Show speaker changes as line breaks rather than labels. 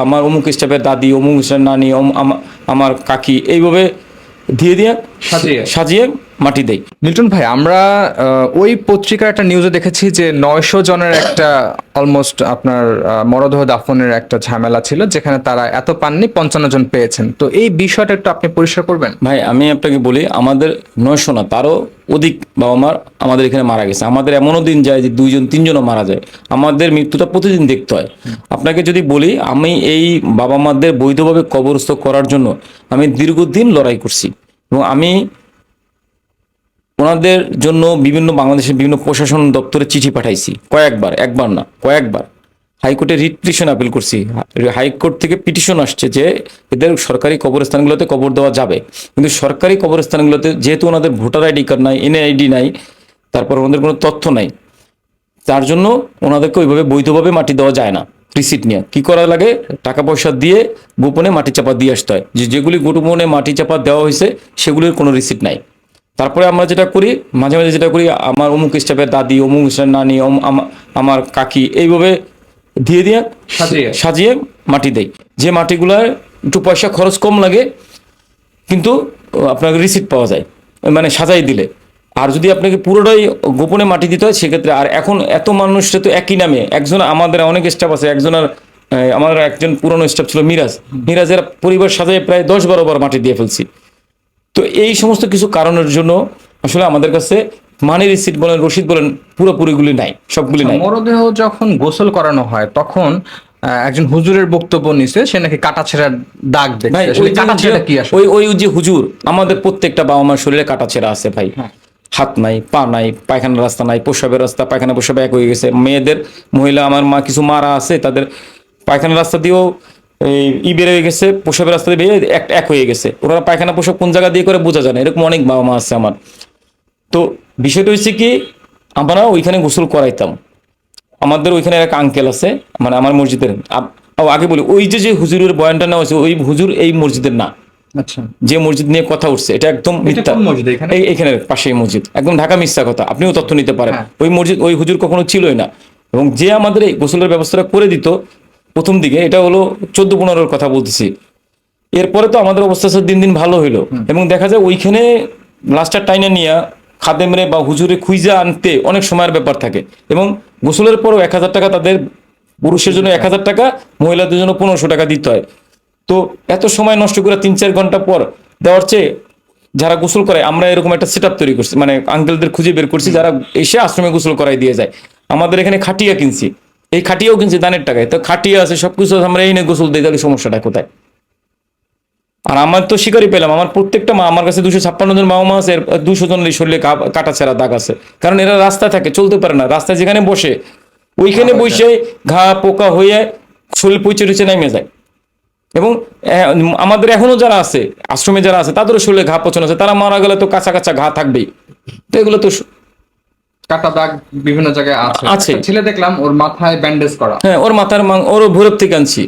আমার অমুক স্টাফের দাদি অমুক স্টাফের নানি আমার কাকি এইভাবে ধীরে ধীরে
সাজিয়ে?
সাজিয়ে মাটি দেই।
মিল্টন ভাই আমরা ওই পত্রিকার একটা নিউজে দেখেছি যে নয়শো জনের একটা অলমোস্ট আপনার মরদেহ দাফনের একটা ঝামেলা ছিল যেখানে তারা এত পাননি পঞ্চান্ন জন পেয়েছেন। তো এই বিষয়টা একটু আপনি পরিষ্কার করবেন?
ভাই আমি আপনাকে বলি আমাদের নয়শো না তারও অধিক বাবা মার আমাদের এখানে মারা গেছে। আমাদের এমনও দিন যায় যে দুইজন তিনজনও মারা যায়। আমাদের মৃত্যুটা প্রতিদিন দেখতে হয়। আপনাকে যদি বলি আমি এই বাবা মাদের বৈধভাবে কবরস্থ করার জন্য আমি দীর্ঘদিন লড়াই করছি। এবং আমি ওনাদের জন্য বিভিন্ন বাংলাদেশের বিভিন্ন প্রশাসন দপ্তরে চিঠি পাঠাইছি। কয়েকবার, একবার না, কয়েকবার। হাইকোর্টে রিট পিটিশন আপিল করছি। হাইকোর্ট থেকে পিটিশন আসছে যে এদের সরকারি কবরস্থানগুলোতে কবর দেওয়া যাবে। কিন্তু সরকারি কবরস্থানগুলোতে যেহেতু ওনাদের ভোটার আইডি কার্ড নাই, এনআইডি নাই, তারপর ওনাদের কোনো তথ্য নাই, তার জন্য ওনাদেরকে ওইভাবে বৈধভাবে মাটি দেওয়া যায় না রিসিট নিয়ে। কি করা লাগে? টাকা পয়সা দিয়ে গোপনে মাটি চাপা দিয়ে আসতে হয়। যে যেগুলি গোপনে মাটি চাপা দেওয়া হয়েছে, সেগুলির কোনো রিসিট নাই। তারপরে আমরা যেটা করি মাঝে মাঝে যেটা করি আমার অমুক স্টাফের দাদি অমুক স্টাফের নানি আমার কাকি এইভাবে দিয়ে দিয়ে
সাজিয়ে?
সাজিয়ে মাটি দেয় যে মাটিগুলার একটু পয়সা খরচ কম লাগে কিন্তু আপনাকে রিসিট পাওয়া যায় মানে সাজাই দিলে। আর যদি আপনাকে পুরোটাই গোপনে মাটি দিতে হয় সেক্ষেত্রে আর এখন এত মানুষটা তো একই নামে। একজন আমাদের অনেক স্টাফ আছে একজনের আমার একজন পুরনো স্টাফ ছিল মিরাজ। মিরাজের পরিবার সাজায় প্রায় দশ বারো বার মাটি দিয়ে ফেলছি। তো এই সমস্ত কিছু কারণের জন্য আসলে আমাদের কাছে মানি রিসিট বলেন রসিদ বলেন পুরোপুরিগুলি নাই সবগুলি নাই।
মরদেহ যখন গোসল করানো হয় তখন একজন হুজুরের বক্তব্য নিছে সে নাকি কাটা ছেঁড়ার দাগ দেখছে। কাটা ছেঁড়া কি আসলে?
ওই ওই যে হুজুর আমাদের প্রত্যেকটা বাবা মার শরীরে কাটা ছেঁড়া আছে ভাই। হাত নাই পা নাই পায়খানার রাস্তা নাই প্রসাবের রাস্তা পায়খানা প্রসাব এক হয়ে গেছে। মেয়েদের মহিলা আমার মা কিছু মারা আছে তাদের পায়খানার রাস্তা দিয়েও ই বের হয়ে গেছে প্রসাবের রাস্তা দিয়ে এক এক হয়ে গেছে। ওরা পায়খানা প্রসাব কোন জায়গা দিয়ে করে বোঝা যায় না এরকম অনেক বাবা মা আছে আমার। তো বিষয়টা হচ্ছে কি আমরা ওইখানে গোসল করাইতাম। আমাদের ওইখানে এক আঙ্কেল আছে মানে আমার মসজিদের আগে বলি ওই যে যে হুজুরের বয়ানটা নেওয়া হয়েছে ওই হুজুর এই মসজিদের না।
আচ্ছা।
যে মসজিদ নিয়ে কথা উঠছে এটা একদম মিথ্যা।
এখানে?
পাশেই মসজিদ একদম ঢাকা মিথ্যা কথা আপনিও তথ্য নিতে পারেন।
হ্যাঁ।
ওই মসজিদ ওই হুজুর কখনো ছিলই না। এবং যে আমাদের এই গোসলের ব্যবস্থাটা করে দিত প্রথম দিকে এটা হলো চোদ্দ পনেরোর কথা বলতেছি। এরপরে তো আমাদের অবস্থা দিন দিন ভালো হইল। এবং দেখা যায় ওইখানে লাস্টার টাইনে নিয়ে খাদেমরে বা হুজুরে খুঁজে আনতে অনেক সময়ের ব্যাপার থাকে। এবং গোসলের পরও এক হাজার টাকা তাদের পুরুষের জন্য এক হাজার টাকা মহিলাদের জন্য পনেরোশো টাকা দিতে হয়। তো এত সময় নষ্ট করে তিন চার ঘণ্টা পর দেওয়ার চেয়ে যারা গোসল করে আমরা এরকম একটা সেট তৈরি করছি। মানে আঙ্কেলদের খুঁজে বের করছি যারা এসে আশ্রমে গোসল করাই দিয়ে যায়। আমাদের এখানে খাটিয়া কিনছি। এই খাটিয়াও কিনছি দানের টাকায়। তো খাটিয়ে আছে সবকিছু আমরা এই নিয়ে গোসল দিই তাহলে সমস্যাটা কোথায়? আর আমার তো শিকারই পেলাম আমার প্রত্যেকটা মা আমার কাছে দুশো ছাপ্পান্ন জন মাও মা আছে দুশো জন শরীরে কা- কাটা ছেঁড়া দাগ আছে। কারণ এরা রাস্তায় থাকে চলতে পারে না রাস্তায় যেখানে বসে ওইখানে বসে ঘা পোকা হয়ে শরীর পচে টুচে নেমে যায়। এবং আমাদের এখনও যারা আছে আশ্রমে যারা আছে তাদেরও শরীরে ঘা পচন আছে তারা মারা গেলে তো কাঁচা কাঁচা ঘা থাকবেই। তো এগুলো তো
কাটা দাগ বিভিন্ন জায়গায় আছে। ছেলে দেখলাম ওর মাথায় ব্যান্ডেজ করা।
হ্যাঁ ওর মাথার ওর ভৈরব থেকে আনছি